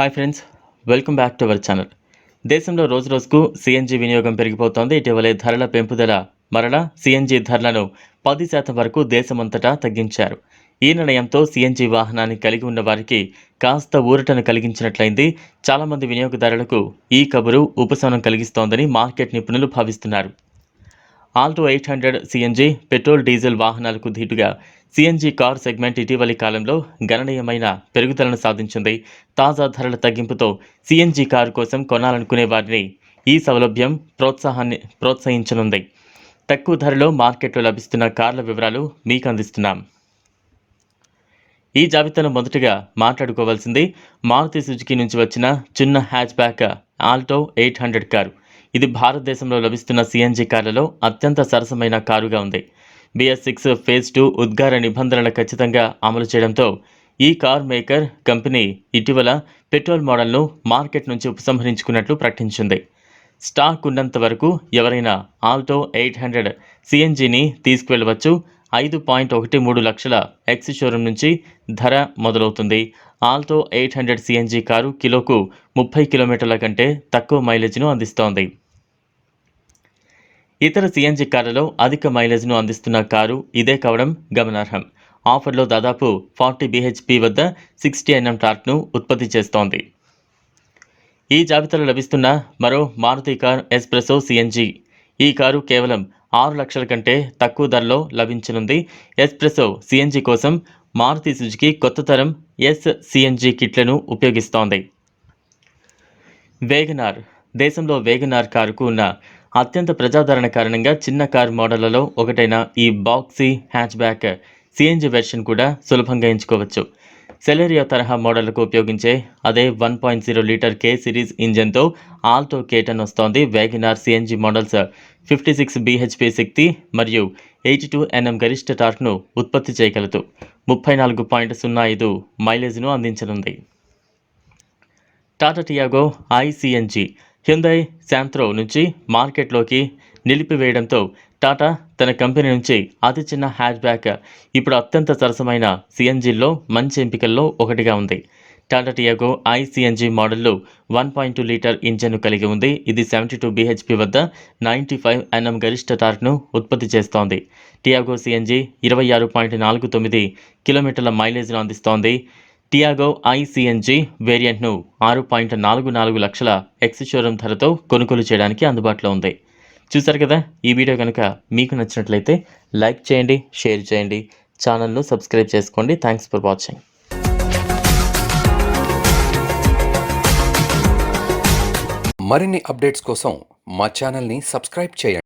Hi friends welcome back to our channel దేశంలో రోజురోజుకు CNG వినియోగం పెరిగిపోతోంది. ఇటీవలే ధరల పెంపుదల మరలా సిఎన్జి ధరలను పది శాతం వరకు దేశమంతటా తగ్గించారు. ఈ నిర్ణయంతో సిఎన్జి వాహనాన్ని కలిగి ఉన్న వారికి కాస్త ఊరటను కలిగించినట్లయింది. చాలామంది వినియోగదారులకు ఈ కబురు ఉపశమనం కలిగిస్తోందని మార్కెట్ నిపుణులు భావిస్తున్నారు. Alto eight hundred CNG petrol diesel వాహనాలకు ధీటుగా. సిఎన్జి కార్ సెగ్మెంట్ ఇటీవలి కాలంలో గణనీయమైన పెరుగుదలను సాధించింది. తాజా ధరల తగ్గింపుతో సిఎన్జి కారు కోసం కొనాలనుకునే వారిని ఈ సౌలభ్యం ప్రోత్సాహాన్ని ప్రోత్సహించనుంది. తక్కువ ధరలో మార్కెట్లో లభిస్తున్న కార్ల వివరాలు మీకు అందిస్తున్నాం ఈ జాబితాను మొదటగా మాట్లాడుకోవాల్సింది మారుతి సుజుకి నుంచి వచ్చిన చిన్న hatchback Alto eight hundred car. ఇది భారతదేశంలో లభిస్తున్న సిఎన్జి కార్లలో అత్యంత సరసమైన కారుగా ఉంది. బిఎస్ సిక్స్ ఫేజ్ టూ ఉద్గార నిబంధనలు ఖచ్చితంగా అమలు చేయడంతో ఈ కార్ మేకర్ కంపెనీ ఇటీవల పెట్రోల్ మోడల్ను మార్కెట్ నుంచి ఉపసంహరించుకున్నట్లు ప్రకటించింది. స్టాక్ ఉన్నంత వరకు ఎవరైనా ఆల్టో ఎయిట్ హండ్రెడ్ సిఎన్జిని తీసుకువెళ్ళవచ్చు. ఐదు పాయింట్ ఒకటి మూడు లక్షల ఎక్స్ షోరూమ్ నుంచి ధర మొదలవుతుంది. Alto eight hundred CNG car కిలోకు ముప్పై కిలోమీటర్ల కంటే తక్కువ మైలేజ్ను అందిస్తోంది. ఇతర సిఎన్జి కార్లలో అధిక మైలేజ్ను అందిస్తున్న కారు ఇదే కావడం గమనార్హం. ఆఫర్లో దాదాపు ఫార్టీ బీహెచ్పి వద్ద సిక్స్టీ ఎన్ఎం టార్క్ను ఉత్పత్తి చేస్తోంది. ఈ జాబితాలో లభిస్తున్న మరో మారుతి కార్ ఎస్ప్రెసో సిఎన్జి ఈ కారు కేవలం ఆరు లక్షల కంటే తక్కువ ధరలో లభించనుంది. ఎస్ప్రెసో సిఎన్జి కోసం మారుతి సుజుకి కొత్త తరం ఎస్ సిఎన్జి కిట్లను ఉపయోగిస్తోంది. వేగనార్. దేశంలో వేగనార్ కారుకు ఉన్న అత్యంత ప్రజాదరణ కారణంగా చిన్న కార్ మోడళ్ళలో ఒకటైన ఈ boxy hatchback CNG version కూడా సులభంగా ఎంచుకోవచ్చు. సెలెరియో తరహా మోడళ్ళకు ఉపయోగించే అదే one point zero litre K series ఇంజన్తో Alto K ten వస్తోంది. WagonR CNG models fifty six BHP శక్తి మరియు ఎయిటీ టూ ఎన్ఎం గరిష్ట టార్క్ను ఉత్పత్తి చేయగలదు. ముప్పై నాలుగు పాయింట్ సున్నా ఐదు మైలేజ్ను అందించనుంది. టాటా టియాగో ఐసిఎన్జి హ్యుందై శాంత్రో నుంచి మార్కెట్లోకి నిలిపివేయడంతో టాటా తన కంపెనీ నుంచి అతి చిన్న హ్యాచ్ బ్యాక్ ఇప్పుడు అత్యంత సరసమైన సిఎన్జిల్లో మంచి ఎంపికల్లో ఒకటిగా ఉంది. టాటా టియాగో ఐసిఎన్జి మోడల్లో వన్ పాయింట్ టూ లీటర్ ఇంజన్ను కలిగి ఉంది. ఇది సెవెంటీ టూ బీహెచ్పి వద్ద నైంటీ ఫైవ్ ఎన్ఎం గరిష్ట టార్క్ను ఉత్పత్తి చేస్తోంది. టియాగో సిఎన్జి ఇరవై ఆరు పాయింట్ నాలుగు తొమ్మిది కిలోమీటర్ల మైలేజ్ను అందిస్తోంది. టియాగో ఐసీఎన్జీ వేరియంట్ను ఆరు పాయింట్ నాలుగు నాలుగు లక్షల ఎక్స్ షోరూమ్ ధరతో కొనుగోలు చేయడానికి అందుబాటులో ఉంది. చూసారు కదా? ఈ వీడియో కనుక మీకు నచ్చినట్లయితే లైక్ చేయండి షేర్ చేయండి ఛానల్ను సబ్స్క్రైబ్ చేసుకోండి. Thanks for watching. మరిన్ని అప్డేట్స్ కోసం మా ఛానల్ని సబ్స్క్రైబ్ చేయండి.